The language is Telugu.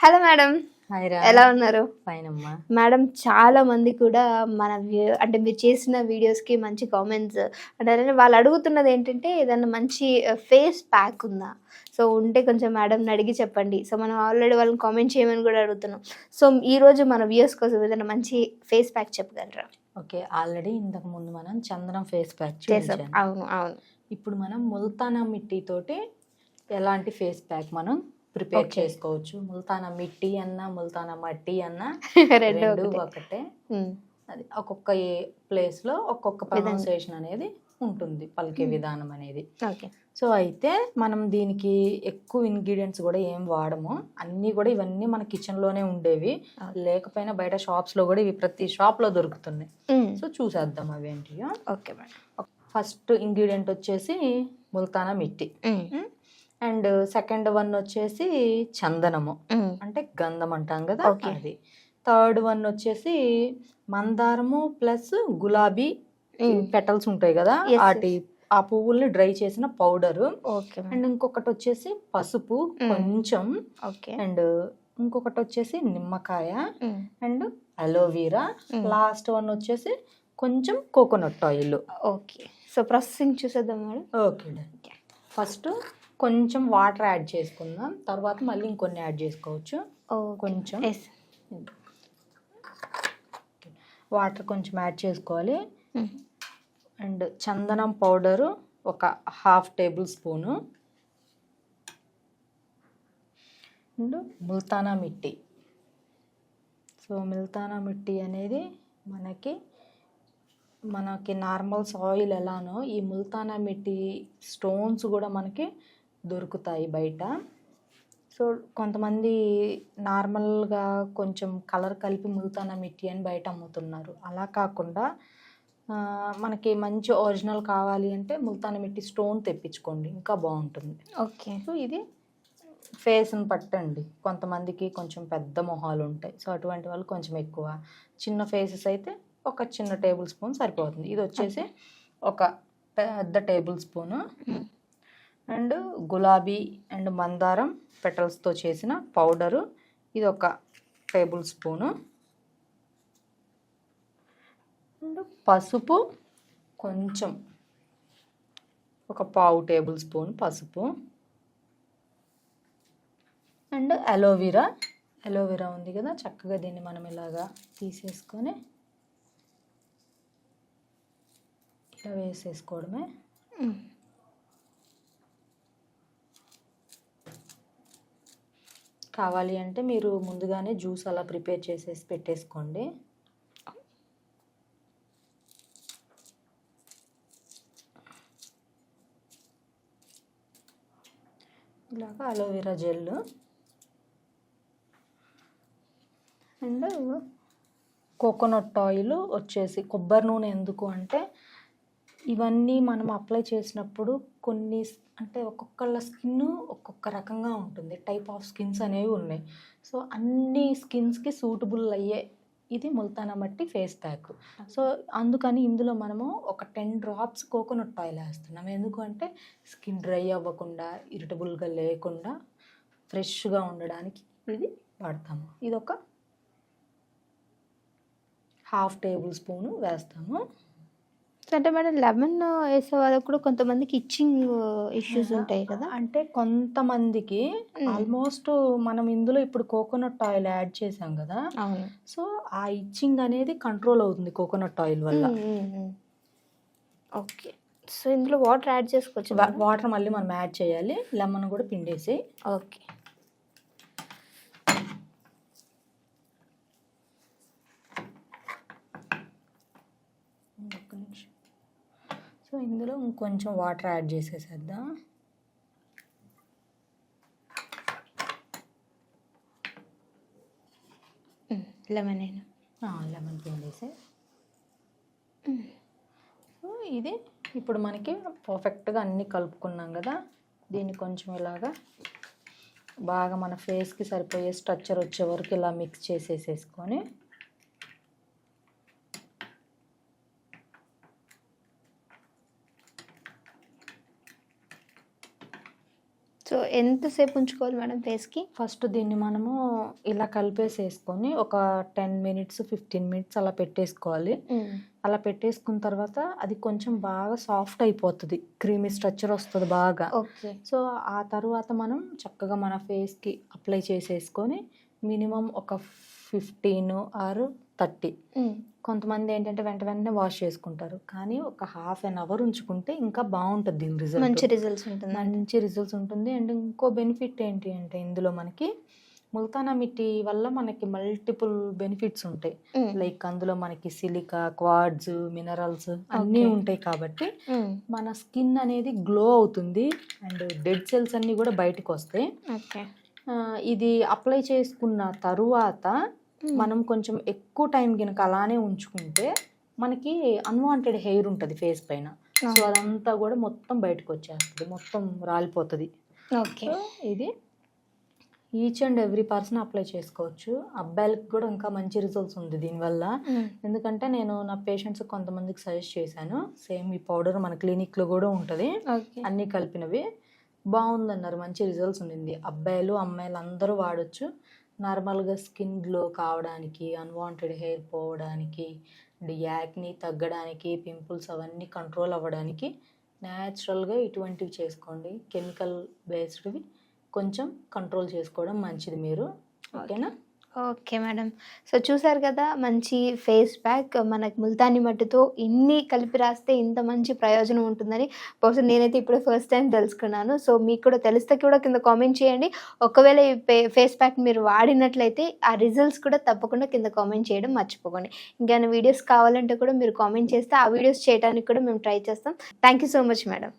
Hello madam. ఎలా ఉన్నారు? మేడం చాలా మంది కూడా మన అంటే మీరు చేసిన videos కి మంచి కామెంట్స్ అంటే వాళ్ళు అడుగుతున్నది ఏంటంటే ఏదైనా మంచి ఫేస్ ప్యాక్ ఉందా? సో ఉంటే కొంచెం మేడంని అడిగి చెప్పండి. సో మనం ఆల్రెడీ వాళ్ళని కామెంట్ చేయమని కూడా అడుగుతున్నాం. సో ఈ రోజు మన వ్యూస్ కోసం ఏదైనా మంచి ఫేస్ ప్యాక్ చెప్పగలరా? ఓకే ఆల్రెడీ ఇంతకు ముందు మనం చందనం ఫేస్ ప్యాక్ చూసాం అవును అవును. ఇప్పుడు మనం ముల్తానా మిట్టి తోటి ఎలాంటి ఫేస్ ప్యాక్ మనం ప్రిపేర్. చేసుకోవచ్చు. ముల్తానా మిట్టి అన్న ముల్తానా మట్టి అన్న రెండు ఒకటే. అది ఒక్కొక్క ప్లేస్లో ఒక్కొక్క. ప్రొనౌన్సియేషన్ అనేది ఉంటుంది పలికే. విధానం అనేది. ఓకే. సో అయితే మనం దీనికి ఎక్కువ ఇంగ్రీడియంట్స్ కూడా ఏం వాడము. అన్నీ కూడా ఇవన్నీ మన కిచెన్లోనే ఉండేవి. లేకపోయినా బయట షాప్స్లో కూడా ఇవి ప్రతి షాప్లో దొరుకుతున్నాయి సో చూసేద్దాం అవి ఏంటియో. Okay madam. ఫస్ట్ ఇంగ్రీడియంట్ వచ్చేసి Multani mitti. And second one వచ్చేసి చందనము. అంటే గంధం అంటాం కదా. అది. థర్డ్ వన్ వచ్చేసి మందారము ప్లస్ గులాబీ పెటల్స్ ఉంటాయి కదా. వాటి ఆ పువ్వుల్ని డ్రై చేసిన పౌడర్. అండ్ ఇంకొకటి వచ్చేసి పసుపు. కొంచెం. ఓకే. అండ్ ఇంకొకటి వచ్చేసి నిమ్మకాయ. And aloe vera. లాస్ట్ వన్ వచ్చేసి కొంచెం coconut oil. Okay. So processing చూసేద్దాం మేడం. ఓకే. ఫస్ట్ కొంచెం వాటర్ యాడ్ చేసుకుందాం. తర్వాత మళ్ళీ ఇంకొన్ని యాడ్ చేసుకోవచ్చు. కొంచెం ఎస్. వాటర్ కొంచెం యాడ్ చేసుకోవాలి. అండ్ చందనం పౌడరు ఒక half tablespoon. And Multani mitti. So Multani mitti అనేది మనకి మనకి నార్మల్ సాయిల్ ఎలానో ఈ ముల్తానా మిట్టి స్టోన్స్ కూడా మనకి దొరుకుతాయి బయట. సో కొంతమంది నార్మల్గా కొంచెం కలర్ కలిపి ముల్తానా మిట్టి అని బయట అమ్ముతున్నారు. అలా కాకుండా మనకి మంచి ఒరిజినల్ కావాలి అంటే ముల్తానా మిట్టి స్టోన్ తెప్పించుకోండి. ఇంకా బాగుంటుంది. ఓకే. సో ఇది ఫేస్ని పట్టండి. కొంతమందికి కొంచెం పెద్ద మొహాలు ఉంటాయి. సో అటువంటి వాళ్ళు కొంచెం ఎక్కువ. చిన్న ఫేసెస్ అయితే ఒక చిన్న టేబుల్ స్పూన్ సరిపోతుంది. ఇది వచ్చేసి ఒక పెద్ద టేబుల్ స్పూను. అండ్ గులాబీ అండ్ మందారం పెటల్స్తో చేసిన పౌడరు. ఇది ఒక టేబుల్ స్పూను. అండ్ పసుపు కొంచెం ఒక పావు టేబుల్ స్పూన్ పసుపు. And aloe vera. Aloe vera ఉంది కదా చక్కగా దీన్ని మనం ఇలాగా తీసేసుకొని ఇలా వేసేసుకోవడమే. కావాలి అంటే మీరు ముందుగానే జ్యూస్ అలా ప్రిపేర్ చేసేసి పెట్టేసుకోండి. ఇలాగా aloe vera gel and coconut oil వచ్చేసి కొబ్బరి నూనె ఎందుకు అంటే ఇవన్నీ మనం అప్లై చేసినప్పుడు కొన్ని అంటే ఒక్కొక్కళ్ళ స్కిన్ ఒక్కొక్క రకంగా ఉంటుంది. టైప్ ఆఫ్ స్కిన్స్ అనేవి ఉన్నాయి. సో అన్ని స్కిన్స్కి సూటబుల్ అయ్యే ఇది ముల్తానా మట్టి ఫేస్ ప్యాక్ సో అందుకని ఇందులో మనము ఒక టెన్ డ్రాప్స్ కోకోనట్ ఆయిల్ వేస్తున్నాం. ఎందుకంటే స్కిన్ డ్రై అవ్వకుండా ఇరిటబుల్గా లేకుండా ఫ్రెష్గా ఉండడానికి ఇది వాడతాము. ఇది ఒక హాఫ్ టేబుల్ స్పూను వేస్తాము. అంటే మేడం లెమన్ వేసే వాళ్ళకి కూడా కొంతమందికి ఇచ్చింగ్ ఇష్యూస్ ఉంటాయి కదా. అంటే కొంతమందికి. ఆల్మోస్ట్ మనం ఇందులో ఇప్పుడు కోకోనట్ ఆయిల్ యాడ్ చేసాం కదా. సో ఆ ఇచ్చింగ్ అనేది కంట్రోల్ అవుతుంది కోకోనట్ ఆయిల్ వల్ల. ఓకే. సో ఇందులో వాటర్ యాడ్ చేసుకోవచ్చు వాటర్ మళ్ళీ మనం యాడ్ చేయాలి. లెమన్ కూడా పిండేసి ఓకే. సో ఇందులో ఇంకొంచెం వాటర్ యాడ్ చేసేసేద్దాం. లెమన్ అయినా. లెమన్ పిండేసి సో ఇది ఇప్పుడు మనకి పర్ఫెక్ట్గా అన్నీ కలుపుకున్నాం కదా దీన్ని కొంచెం ఇలాగా బాగా మన ఫేస్కి సరిపోయే స్ట్రక్చర్ వచ్చే వరకు ఇలా మిక్స్ చేసేసేసుకొని సో ఎంతసేపు ఉంచుకోవాలి మేడం ఫేస్కి? ఫస్ట్ దీన్ని మనము ఇలా కలిపేసేసుకొని ఒక టెన్ మినిట్స్ ఫిఫ్టీన్ మినిట్స్ అలా పెట్టేసుకోవాలి. అలా పెట్టేసుకున్న తర్వాత అది కొంచెం బాగా సాఫ్ట్ అయిపోతుంది. క్రీమీ స్ట్రక్చర్ వస్తుంది బాగా. ఓకే. సో ఆ తర్వాత మనం చక్కగా మన ఫేస్కి అప్లై చేసేసుకొని మినిమం ఒక ఫిఫ్టీన్ ఆర్ థర్టీ కొంతమంది ఏంటంటే వెంట వెంటనే వాష్ చేసుకుంటారు. కానీ ఒక హాఫ్ అన్ అవర్ ఉంచుకుంటే ఇంకా బాగుంటుంది దీని రిజల్ట్. మంచి రిజల్ట్స్ ఉంటుంది. మంచి రిజల్ట్స్ ఉంటుంది. అండ్ ఇంకో బెనిఫిట్ ఏంటి అంటే ఇందులో మనకి ముల్తానా మిట్టి వల్ల మనకి మల్టిపుల్ బెనిఫిట్స్ ఉంటాయి. లైక్ అందులో మనకి సిలికా క్వాడ్స్ మినరల్స్ అన్నీ. ఉంటాయి కాబట్టి మన స్కిన్ అనేది గ్లో అవుతుంది. అండ్ డెడ్ సెల్స్ అన్నీ కూడా బయటకు వస్తాయి. ఇది అప్లై చేసుకున్న తరువాత మనం కొంచెం ఎక్కువ టైం కనుక అలానే ఉంచుకుంటే మనకి అన్వాంటెడ్ హెయిర్ ఉంటుంది ఫేస్ పైన. సో అదంతా కూడా మొత్తం బయటకు వచ్చేస్తుంది మొత్తం రాలిపోతుంది. ఓకే. ఇది each and every person apply చేసుకోవచ్చు. అబ్బాయిలకి కూడా ఇంకా మంచి రిజల్ట్స్ ఉంది దీనివల్ల. ఎందుకంటే నేను నా పేషెంట్స్ కొంతమందికి సజెస్ట్ చేశాను. సేమ్ ఈ పౌడర్ మన క్లినిక్లో కూడా ఉంటుంది. అన్నీ కలిపినవి. బాగుందన్నారు మంచి రిజల్ట్స్ ఉండింది. అబ్బాయిలు అమ్మాయిలు అందరూ వాడచ్చు. నార్మల్గా స్కిన్ గ్లో కావడానికి అన్వాంటెడ్ హెయిర్ పోవడానికి యాక్ని తగ్గడానికి పింపుల్స్ అవన్నీ కంట్రోల్ అవ్వడానికి న్యాచురల్గా ఇటువంటివి చేసుకోండి. కెమికల్ బేస్డ్వి కొంచెం కంట్రోల్ చేసుకోవడం మంచిది మీరు. ఓకేనా? Okay madam. సో చూసారు కదా మంచి ఫేస్ ప్యాక్ మనకు ముల్తాని మట్టితో ఇన్ని కలిపి రాస్తే ఇంత మంచి ప్రయోజనం ఉంటుందని బహుశా నేనైతే ఇప్పుడు ఫస్ట్ టైం తెలుసుకున్నాను. సో మీకు కూడా తెలిస్తే కూడా కింద కామెంట్ చేయండి. ఒకవేళ ఈ ఫేస్ ప్యాక్ మీరు వాడినట్లయితే ఆ రిజల్ట్స్ కూడా తప్పకుండా కింద కామెంట్ చేయడం మర్చిపోకండి. ఇంకేమైనా వీడియోస్ కావాలంటే కూడా మీరు కామెంట్ చేస్తే ఆ వీడియోస్ చేయడానికి కూడా మేము ట్రై చేస్తాం. Thank you so much madam